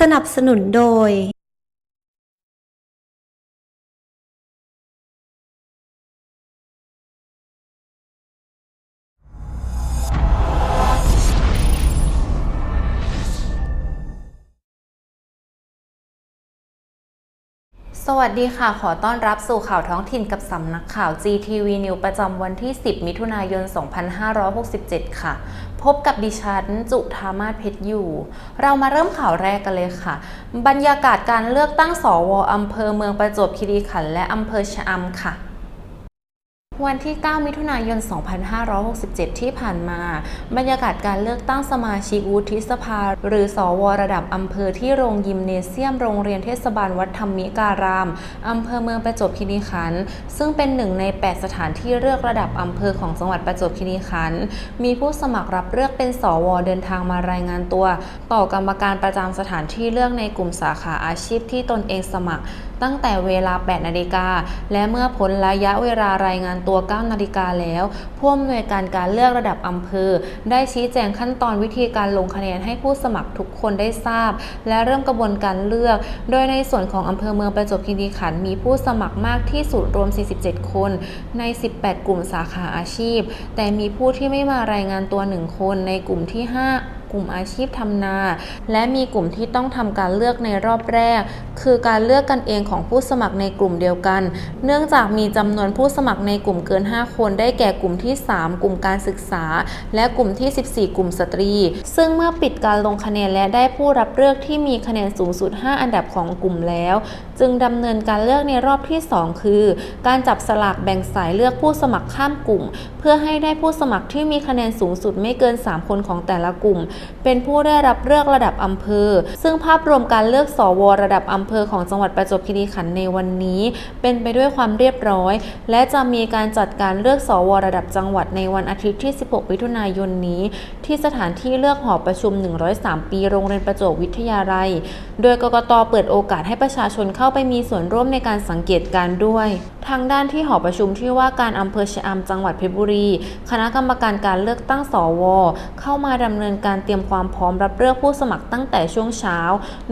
สนับสนุนโดย สวัสดีค่ะ ขอต้อนรับสู่ข่าวท้องถิ่นกับสำนักข่าว GTV News ประจำวันที่ 10 มิถุนายน 2567 ค่ะ พบกับดิฉัน จุธามาศเพชรอยู่ เรามาเริ่มข่าวแรกกันเลยค่ะ บรรยากาศการเลือกตั้งสวอำเภอเมืองประจวบคีรีขันธ์และอำเภอชะอำค่ะ วันที่ 9 มิถุนายน 2567 ที่ผ่านมา บรรยากาศการเลือกตั้งสมาชิกวุฒิสภา หรือสวระดับอำเภอที่โรงยิมเนเซียมโรงเรียนเทศบาลวัดธรรมิการาม อำเภอเมืองประจวบคีรีขันธ์ซึ่งเป็นหนึ่งใน 8 สถานที่เลือกระดับอำเภอของจังหวัดประจวบคีรีขันธ์มีผู้สมัครรับเลือกเป็นสวเดินทางมารายงานตัว ต่อกรรมการประจำสถานที่เลือกในกลุ่มสาขาอาชีพที่ตนเองสมัคร ตั้งแต่เวลา 8 นาฬิกาและเมื่อพ้นระยะเวลารายงานตัว 9 นาฬิกาแล้วผู้อำนวยการการเลือกระดับอำเภอ ได้ชี้แจงขั้นตอนวิธีการลงคะแนนให้ผู้สมัครทุกคนได้ทราบ และเริ่มกระบวนการเลือก โดยในส่วนของอำเภอเมืองประจวบคีรีขันธ์มีผู้สมัครมากที่สุดรวม 47 คนใน 18 กลุ่มสาขาอาชีพ แต่มีผู้ที่ไม่มารายงานตัว 1 คนในกลุ่มที่ 5 กลุ่มอาชีพทำนา และมีกลุ่มที่ต้องทำการเลือกในรอบแรก คือการเลือกกันเองของผู้สมัครในกลุ่มเดียวกัน เนื่องจากมีจำนวนผู้สมัครในกลุ่มเกิน 5 คน ได้แก่กลุ่มที่ 3 กลุ่มการศึกษา และกลุ่มที่ 14 กลุ่มสตรี ซึ่งเมื่อปิดการลงคะแนนและได้ผู้รับเลือกที่มีคะแนนสูงสุด 5 อันดับของกลุ่มแล้ว จึงดำเนินการเลือกในรอบที่ 2 คือ การจับสลากแบ่งสายเลือกผู้สมัครข้ามกลุ่ม เพื่อให้ได้ผู้สมัครที่มีคะแนนสูงสุดไม่เกิน 3 คนของแต่ละกลุ่ม เป็นผู้ได้รับเลือกระดับอำเภอ ซึ่งภาพรวมการเลือกสวระดับอำเภอของจังหวัดประจวบคีรีขันธ์ในวันนี้ เป็นไปด้วยความเรียบร้อย และจะมีการจัดการเลือกสวระดับจังหวัดในวันอาทิตย์ที่ 16 มิถุนายนนี้ ที่สถานที่เลือกหอประชุม 103 ปีโรงเรียนประจวบวิทยาลัย โดยกกตเปิดโอกาสให้ประชาชนเข้าไปมีส่วนร่วมในการสังเกตการด้วยทางด้านที่หอประชุมที่ว่าการอำเภอชะอำจังหวัดเพชรบุรี คณะกรรมการการเลือกตั้งสว เข้ามาดำเนินการเตรียมความพร้อมรับเลือกผู้สมัครตั้งแต่ช่วงเช้า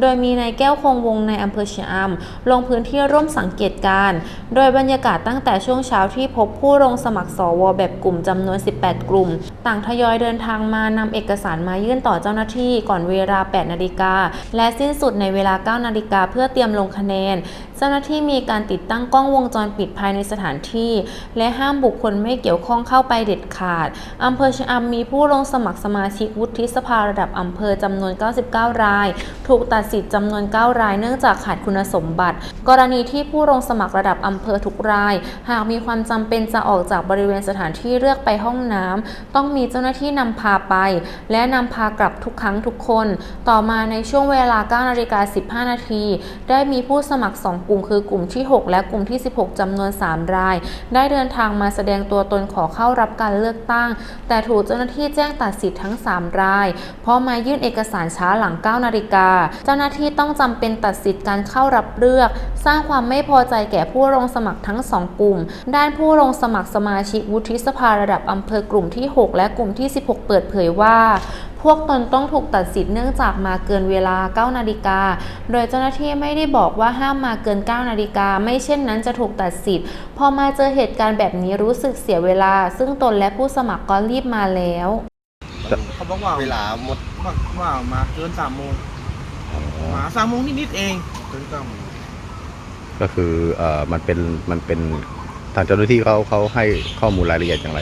โดยมีนายแก้วคงวงในอำเภอชะอำลงพื้นที่ร่วมสังเกตการณ์โดยบรรยากาศตั้งแต่ช่วงเช้าที่พบผู้ลงสมัครสว แบบกลุ่มจำนวน 18 กลุ่ม ต่างทยอยเดินทางมานำเอกสารมายื่นต่อเจ้าหน้าที่ก่อนเวลา 8 นาฬิกาและสิ้นสุดในเวลา 9 นาฬิกาเพื่อเตรียมลงคะแนน เจ้าหน้าที่มีการติดตั้งกล้องวงจรปิดภายในสถานที่ และห้ามบุคคลไม่เกี่ยวข้องเข้าไปเด็ดขาดอำเภอชะอำมีผู้ลงสมัครสมาชิกวุฒิสภาระดับอำเภอจำนวน 99 ราย ถูกตัดสิทธิ์จำนวน 9 ราย เนื่องจากขาดคุณสมบัติ กรณีที่ผู้ลงสมัครระดับอำเภอทุกราย หากมีความจำเป็นจะออกจากบริเวณสถานที่เลือกไปห้องน้ำต้องมีเจ้าหน้าที่นำพาไป และนำพากลับทุกครั้งทุกคน ต่อมาในช่วงเวลา9นาฬิกา15 นาทีได้มีผู้สมัคร2กลุ่มคือกลุ่มที่ 6 และกลุ่มที่ 16จำนวน 3 ราย ได้เดินทางมาแสดงตัวตนขอเข้ารับการเลือกตั้ง แต่ถูกเจ้าหน้าที่แจ้งตัดสิทธิ์ทั้ง 3 ราย เพราะมายื่นเอกสารช้าหลัง 9 นาฬิกา เจ้าหน้าที่ต้องจำเป็นตัดสิทธิ์การเข้ารับเลือก สร้างความไม่พอใจแก่ผู้ลงสมัครทั้ง 2 กลุ่ม ด้านผู้ลงสมัครสมาชิกวุฒิสภาระดับอำเภอกลุ่มที่ 6 และกลุ่มที่ 16 เปิดเผยว่า พวกตนต้องถูกตัดสิทธิ์เนื่องจากมาเกินเวลา 9 นาฬิกา โดยเจ้าหน้าที่ไม่ได้บอกว่าห้ามมาเกิน 9 นาฬิกา ไม่เช่นนั้นจะถูกตัดสิทธิ์ พอมาเจอเหตุการณ์แบบนี้รู้สึกเสียเวลา ซึ่งตนและผู้สมัครก็รีบมาแล้ว เขาบอกว่าเวลาหมดว่าว่ามาเกินสามโมงมาสามโมงนิดๆเองเกินสามโมงก็คือเอ่อมันเป็นมันเป็นทางเจ้าหน้าที่เขาเขาให้ข้อมูลรายละเอียดอย่างไร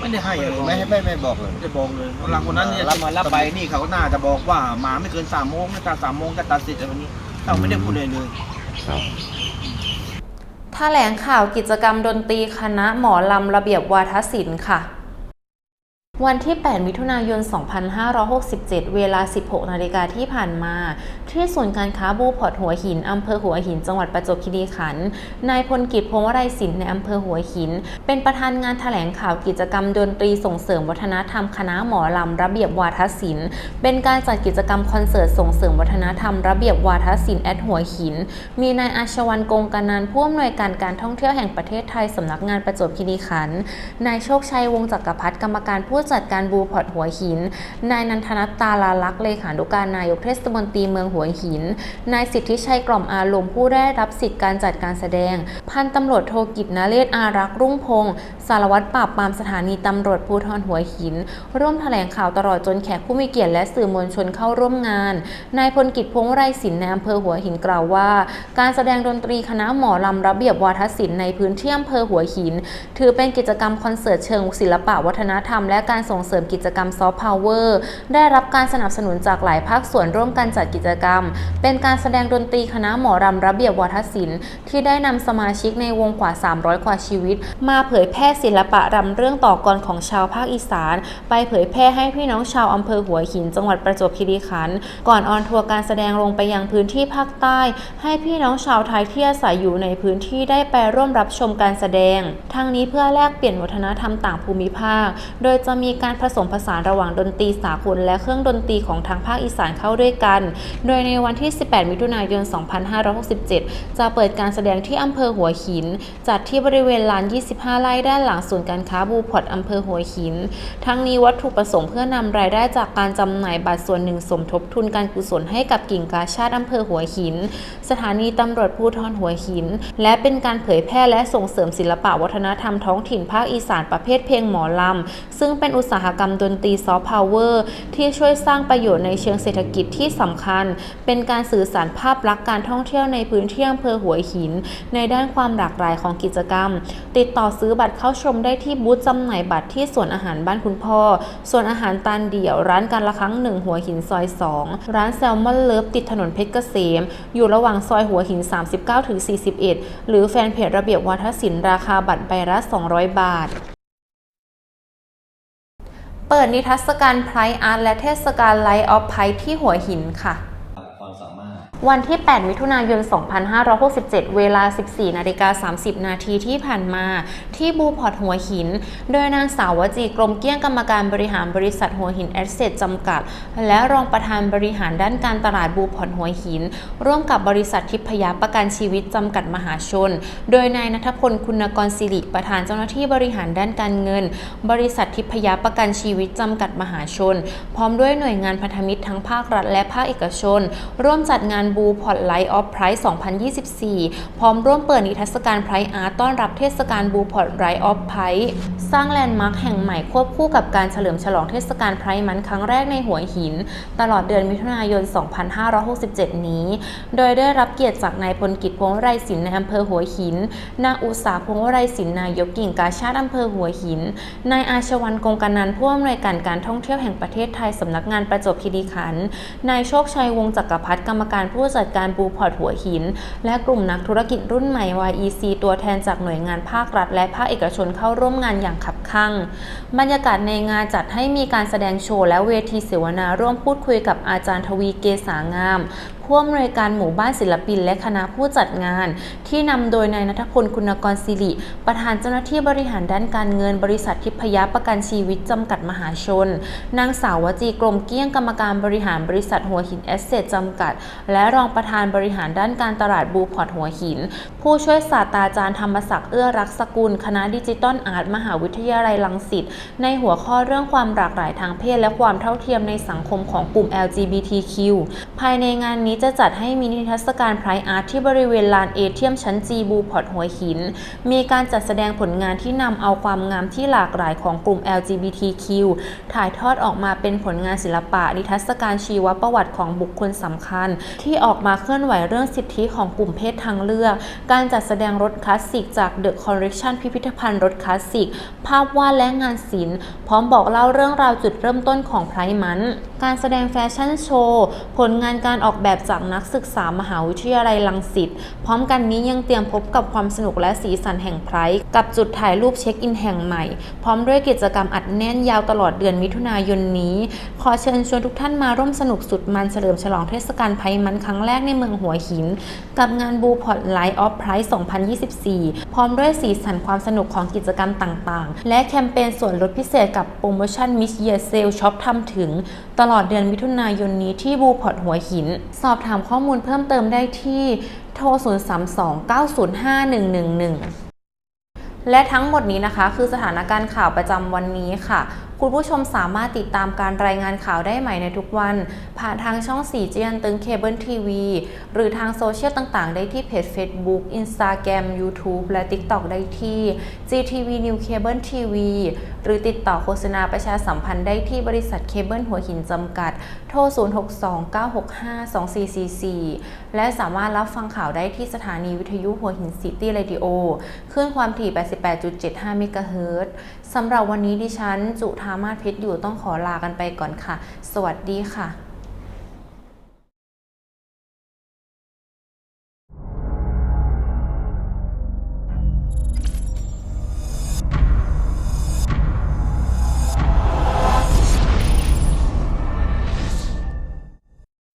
ไม่ได้ให้เลยไม่ไม่ไม่บอกเลย ไม่ได้บอกเลยหลังคนนั้นเนี่ยรับที่มารับไปนี่เขาก็น่าจะบอกว่ามาไม่เกินสามโมงนะแต่สามโมงจะตัดสิทธิ์อะไรแบบนี้เราไม่ได้พูดเลยเลยครับ แถลงข่าวกิจกรรมดนตรีคณะหมอลำระเบียบวาทศิลป์ค่ะ วันที่ 8 มิถุนายน 2567 เวลา 16 นาฬิกาที่ผ่านมา ที่ศูนย์การค้าบูพอร์ตหัวหิน อำเภอหัวหิน จังหวัดประจวบคีรีขันธ์ นายพลกิจพงวไรศิลป์ในอำเภอหัวหิน เป็นประธานงานแถลงข่าวกิจกรรมดนตรีส่งเสริมวัฒนธรรมคณะหมอลำระเบียบวาทศิลป์ เป็นการจัดกิจกรรมคอนเสิร์ตส่งเสริมวัฒนธรรมระเบียบวาทศิลป์แอดหัวหิน มีนายอาชวันกงกนันผู้อำนวยการการท่องเที่ยวแห่งประเทศไทยสำนักงานประจวบคีรีขันธ์ นายโชคชัยวงศ์จักรพัฒน์กรรมการผู้จัดการบูพอร์ตหัวหิน นายนันทนัตตาลาลักษ์เลขานุการนายกเทศมนตรีเมืองหัวหิน นายสิทธิชัยกล่อมอารมณ์ผู้ได้รับสิทธิการจัดการแสดง พันตำรวจโทกิจนเรศอารักษ์รุ่งพงศ์สารวัตรปราบปรามสถานีตำรวจภูธรหัวหิน ร่วมแถลงข่าวตลอดจนแขกผู้มีเกียรติและสื่อมวลชนเข้าร่วมงาน นายพลกิจพงษ์ไรศิลป์ในอำเภอหัวหินกล่าวว่า การแสดงดนตรีคณะหมอลำระเบียบวาทศิลป์ในพื้นที่อำเภอหัวหิน ถือเป็นกิจกรรมคอนเสิร์ตเชิงศิลปะวัฒนธรรม และการส่งเสริมกิจกรรมซอฟต์พาวเวอร์ได้รับการสนับสนุนจากหลายภาคส่วนร่วมกันจัดกิจกรรม เป็นการแสดงดนตรีคณะหมอรำระเบียบวาทศิลป์ที่ได้นำสมาชิกในวงกว่า 300 กว่าชีวิต มาเผยแพร่ศิลปะรำเรื่องต่อกรของชาวภาคอีสาน ไปเผยแพร่ให้พี่น้องชาวอำเภอหัวหินจังหวัดประจวบคีรีขันธ์ก่อนออนทัวร์การแสดงลงไปยังพื้นที่ภาคใต้ ให้พี่น้องชาวไทยที่อาศัยอยู่ในพื้นที่ได้ไปร่วมรับชมการแสดง ทั้งนี้เพื่อแลกเปลี่ยนวัฒนธรรมต่างภูมิภาค โดยจะมีการผสมผสานระหว่างดนตรีสากลและเครื่องดนตรีของทางภาคอีสานเข้าด้วยกัน โดยในวันที่ 18 มิถุนายน 2567 จะเปิดการแสดงที่อำเภอหัวหิน จัดที่บริเวณลาน 25 ไร่ด้านหลังศูนย์การค้าบูพอร์ตอำเภอหัวหิน ทั้งนี้วัตถุประสงค์เพื่อนำรายได้จากการจำหน่ายบัตรส่วนหนึ่งสมทบทุนการกุศลให้กับกิ่งกาชาติอำเภอหัวหิน สถานีตำรวจภูธรหัวหิน และเป็นการเผยแพร่และส่งเสริมศิลปะวัฒนธรรมท้องถิ่นภาคอีสานประเภทเพลงหมอลำ ซึ่งเป็นอุตสาหกรรมดนตรีซอฟต์พาวเวอร์ที่ช่วยสร้างประโยชน์ในเชิงเศรษฐกิจที่สำคัญ เป็นการสื่อสารภาพลักษณ์การท่องเที่ยวในพื้นที่อำเภอหัวหิน ในด้านความความหลากหลายของกิจกรรม ติดต่อซื้อบัตรเข้าชมได้ที่บูธจำหน่ายบัตรที่สวนอาหารบ้านคุณพ่อ ส่วนอาหารตานเดี่ยว ร้านการละครั้งหนึ่งหัวหินซอย 2 ร้านแซลมอนเลิฟติดถนนเพชรเกษม อยู่ระหว่างซอยหัวหิน 39ถึง41 หรือแฟนเพจระเบียบวัฒนศิลป์ราคาบัตรใบละ 200 บาทเปิดนิทรรศการไพร์อาร์ตและเทศกาลไลท์ออฟไพร์ที่หัวหินค่ะ วันที่ 8 มิถุนายน 2567 เวลา 14 นาฬิกา 30 นาทีที่ผ่านมา ที่บูพอร์ตหัวหิน โดยนางสาววจีกรมเกี้ยงกรรมการบริหารบริษัทหัวหินแอสเซทจำกัด และรองประธานบริหารด้านการตลาดบูพอร์ตหัวหิน ร่วมกับบริษัททิพยาประกันชีวิตจำกัดมหาชน โดยนายนัทพลคุณกรศิริประธานเจ้าหน้าที่บริหารด้านการเงิน บริษัททิพยาประกันชีวิตจำกัดมหาชน พร้อมด้วยหน่วยงานพันธมิตรทั้งภาครัฐและภาคเอกชน ร่วมจัดงานบูพอร์ตไลท์ออฟไพรส์2024 พร้อมร่วมเปิดนิทรรศการไพร์อาร์ตต้อนรับเทศกาลบูพอร์ตไลท์ออฟไพรส์สร้างแลนด์มาร์คแห่งใหม่ควบคู่กับการเฉลิมฉลองเทศกาลไพร์มันครั้งแรกในหัวหิน ตลอดเดือนมิถุนายน 2567 นี้ โดยได้รับเกียรติจากนายพลกิจพงษ์ไรศิลป์ในอำเภอหัวหิน นางอุตสาพงษ์ไรศิลป์นายกกิ่งกาชาติอำเภอหัวหิน นายอาชวันกงกันนันผู้อำนวยการการท่องเที่ยวแห่งประเทศไทยสำนักงานประจวบคีรีขันธ์ นายโชคชัยวงศ์จักรพัฒน์กรรมการผูู้้จัดการบูพอร์ตหัวหิน และกลุ่มนักธุรกิจรุ่นใหม่ YEC ตัวแทนจากหน่วยงานภาครัฐ และภาคเอกชนเข้าร่วมงานอย่างขับคั่ง บรรยากาศในงานจัดให้มีการแสดงโชว์และเวทีเสวนาร่วมพูดคุยกับอาจารย์ทวีเกษางาม ผู้อำนวยการหมู่บ้านศิลปิน และคณะผู้จัดงาน ที่นำโดยนายนัทพลคุณกรศิริ ประธานเจ้าหน้าที่บริหารด้านการเงินบริษัททิพยประกันชีวิตจำกัดมหาชน นางสาววจีกรมเกี้ยงกรรมการบริหารบริษัทหัวหินแอสเซทจำกัด และรองประธานบริหารด้านการตลาดบูพอร์ตหัวหิน ผู้ช่วยศาสตราจารย์ธรรมศักดิ์เอื้อรักษกุล คณะดิจิตอลอาร์ตมหาวิทยาลัยรังสิตในหัวข้อเรื่องความหลากหลายทางเพศและความเท่าเทียมในสังคมของกลุ่ม LGBTQ ภายในงานนี้จะจัดให้มีนิทรรศการไพร์อาร์ตที่บริเวณลานเอเทียมชั้นจีบูพอร์ตหัวหิน มีการจัดแสดงผลงานที่นำเอาความงามที่หลากหลายของกลุ่ม LGBTQ ถ่ายทอดออกมาเป็นผลงานศิลปะ นิทรรศการชีวประวัติของบุคคลสำคัญ ที่ออกมาเคลื่อนไหวเรื่องสิทธิของกลุ่มเพศทางเลือก การจัดแสดงรถคลาสสิกจากเดอะคอลเลกชันพิพิธภัณฑ์รถคลาสสิก ภาพวาดและงานศิลป์ พร้อมบอกเล่าเรื่องราวจุดเริ่มต้นของไพร์มัน การแสดงแฟชั่นโชว์ ผลงานการออกแบบจากนักศึกษามหาวิทยาลัยรังสิต พร้อมกันนี้ยังเตรียมพบกับความสนุกและสีสันแห่งไพร์กับจุดถ่ายรูปเช็คอินแห่งใหม่ พร้อมด้วยกิจกรรมอัดแน่นยาวตลอดเดือนมิถุนายนนี้ ขอเชิญชวนทุกท่านมาร่วมสนุกสุดมันเฉลิมฉลองเทศกาลไพร์มันครั้งแรกในเมืองหัวหิน กับงานบูพอร์ตไลท์ออฟไพร์2024 พร้อมด้วยสีสันความสนุกของกิจกรรมต่างๆ และแคมเปญส่วนลดพิเศษกับโปรโมชั่นมิสเยเซลช็อปทำถึงตลลอดเดือนมิถุนายนนี้ที่บูพอร์ตหัวหิน สอบถามข้อมูลเพิ่มเติมได้ที่โทร 032 905 111 และทั้งหมดนี้นะคะ คือสถานการณ์ข่าวประจำวันนี้ค่ะ คุณผู้ชมสามารถติดตามการรายงานข่าวได้ใหม่ในทุกวัน ผ่านทางช่อง4เจียนตึงเคเบิลทีวีหรือทางโซเชียลต่างๆ ได้ที่เพจ Facebook Instagram YouTube และ TikTok ได้ที่ GTV New Cable TV หรือติดต่อโฆษณาประชาสัมพันธ์ได้ที่บริษัทเคเบิลหัวหินจำกัด โทร 0629652444 และสามารถรับฟังข่าวได้ที่สถานีวิทยุหัวหินซิตี้เรดิโอคลื่นความถี่ 88.75 เมกะเฮิรตซ์สำหรับวันนี้ดิฉันจุธาามาศเพชรอยู่ต้องขอลากันไปก่อนค่ะ สวัสดีค่ะ